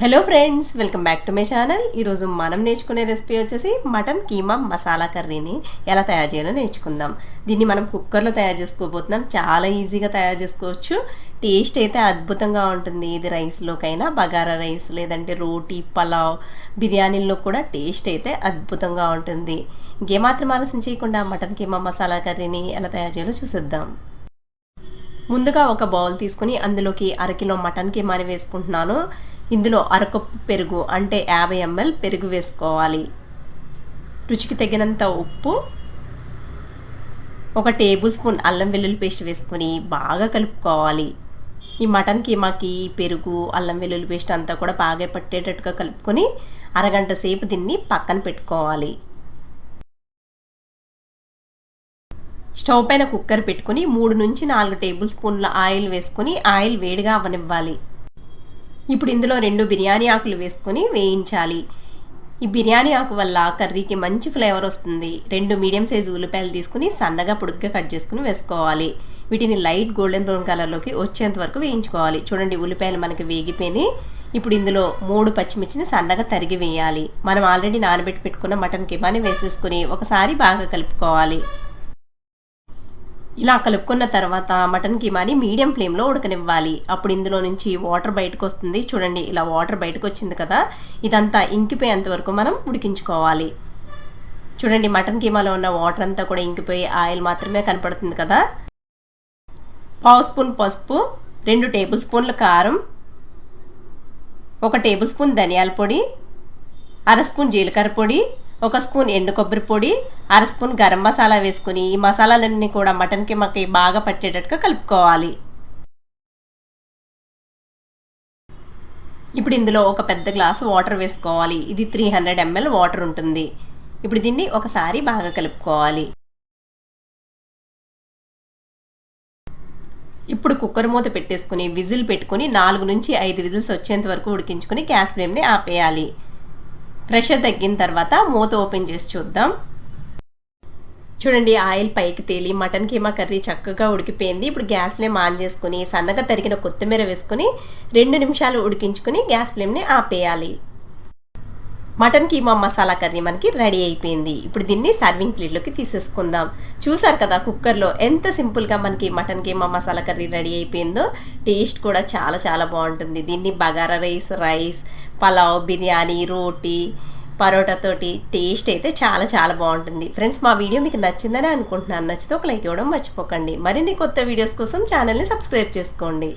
Hello friends welcome back to my channel ఈరోజు మనం నేర్చుకునే రెసిపీ వచ్చేసి మటన్ కీమా మసాలా కర్రీని ఎలా తయారు చేయాలో నేర్చుకుందాం. దీన్ని మనం కుక్కర్లో తయారు చేసుకోబోతున్నాం. చాలా ఈజీగా తయారు చేసుకోవచ్చు. టేస్ట్ అయితే అద్భుతంగా ఉంటుంది. ఇది రైస్లోకైనా బగారా రైస్ లేదంటే రోటీ పలావ్ బిర్యానీల్లో కూడా టేస్ట్ అయితే అద్భుతంగా ఉంటుంది. ఇంకేమాత్రం ఆలస్యం చేయకుండా మటన్ కీమా మసాలా కర్రీని ఎలా తయారు చేయాలో చూసేద్దాం. ముందుగా ఒక బౌల్ తీసుకుని అందులోకి అరకిలో మటన్ కీమాని వేసుకుంటున్నాను. ఇందులో అరకప్పు పెరుగు అంటే యాభై ఎంఎల్ పెరుగు వేసుకోవాలి. రుచికి తగినంత ఉప్పు ఒక టేబుల్ స్పూన్ అల్లం వెల్లుల్లి పేస్ట్ వేసుకొని బాగా కలుపుకోవాలి. ఈ మటన్ కీమాకి పెరుగు అల్లం వెల్లుల్లి పేస్ట్ అంతా కూడా బాగా పట్టేటట్టుగా కలుపుకొని అరగంట సేపు దీన్ని పక్కన పెట్టుకోవాలి. స్టవ్ పైన కుక్కర్ పెట్టుకుని మూడు నుంచి నాలుగు టేబుల్ స్పూన్ల ఆయిల్ వేసుకొని ఆయిల్ వేడిగా అవనివ్వాలి. ఇప్పుడు ఇందులో రెండు బిర్యానీ ఆకులు వేసుకొని వేయించాలి. ఈ బిర్యానీ ఆకు వల్ల కర్రీకి మంచి ఫ్లేవర్ వస్తుంది. రెండు మీడియం సైజు ఉల్లిపాయలు తీసుకుని సన్నగా పొడుగ్గా కట్ చేసుకుని వేసుకోవాలి. వీటిని లైట్ గోల్డెన్ బ్రౌన్ కలర్లోకి వచ్చేంత వరకు వేయించుకోవాలి. చూడండి ఉల్లిపాయలు మనకి వేగిపోయి ఇప్పుడు ఇందులో మూడు పచ్చిమిర్చిని సన్నగా తరిగి వేయాలి. మనం ఆల్రెడీ నానబెట్టి పెట్టుకున్న మటన్ కిబాని వేసేసుకుని ఒకసారి బాగా కలుపుకోవాలి. ఇలా కలుపుకున్న తర్వాత మటన్ కీమాని మీడియం ఫ్లేమ్లో ఉడకనివ్వాలి. అప్పుడు ఇందులో నుంచి వాటర్ బయటకు వస్తుంది. చూడండి ఇలా వాటర్ బయటకు వచ్చింది కదా. ఇదంతా ఇంకిపోయేంత వరకు మనం ఉడికించుకోవాలి. చూడండి మటన్ కీమాలో ఉన్న వాటర్ అంతా కూడా ఇంకిపోయి ఆయిల్ మాత్రమే కనపడుతుంది కదా. పావు స్పూన్ పసుపు రెండు టేబుల్ స్పూన్ల కారం ఒక టేబుల్ స్పూన్ ధనియాల పొడి అర స్పూన్ జీలకర్ర పొడి ఒక స్పూన్ ఎండు కొబ్బరి పొడి అర స్పూన్ గరం మసాలా వేసుకుని ఈ మసాలాలన్నీ కూడా మటన్కి మాకు బాగా పట్టేటట్టుగా కలుపుకోవాలి. ఇప్పుడు ఇందులో ఒక పెద్ద గ్లాసు వాటర్ వేసుకోవాలి. ఇది త్రీ హండ్రెడ్ ఎంఎల్ వాటర్ ఉంటుంది. ఇప్పుడు దీన్ని ఒకసారి బాగా కలుపుకోవాలి. ఇప్పుడు కుక్కర్ మూత పెట్టేసుకుని విజిల్ పెట్టుకుని నాలుగు నుంచి ఐదు విజిల్స్ వచ్చేంత వరకు ఉడికించుకుని గ్యాస్ ఫ్లేమ్ని ఆపేయాలి. ప్రెషర్ తగ్గిన తర్వాత మూత ఓపెన్ చేసి చూద్దాం. చూడండి ఆయిల్ పైకి తేలి మటన్ కీమా కర్రీ చక్కగా ఉడికిపోయింది. ఇప్పుడు గ్యాస్ ఫ్లేమ్ ఆన్ చేసుకుని సన్నగా తరిగిన కొత్తిమీర వేసుకుని రెండు నిమిషాలు ఉడికించుకుని గ్యాస్ ఫ్లేమ్ని ఆపేయాలి. మటన్ కీమా మసాలా కర్రీ మనకి రెడీ అయిపోయింది. ఇప్పుడు దీన్ని సర్వింగ్ ప్లేట్లోకి తీసేసుకుందాం. చూసారు కదా కుక్కర్లో ఎంత సింపుల్గా మనకి mutton keema masala curry ready అయిపోయిందో. టేస్ట్ కూడా చాలా చాలా బాగుంటుంది. దీన్ని బగారా రైస్ రైస్ పలావ్ బిర్యానీ రోటీ పరోటాతోటి టేస్ట్ అయితే చాలా చాలా బాగుంటుంది. ఫ్రెండ్స్ మా వీడియో మీకు నచ్చిందని అనుకుంటున్నాను. నచ్చితే ఒక లైక్ ఇవ్వడం మర్చిపోకండి. మరిన్ని కొత్త వీడియోస్ కోసం ఛానల్ని సబ్స్క్రైబ్ చేసుకోండి.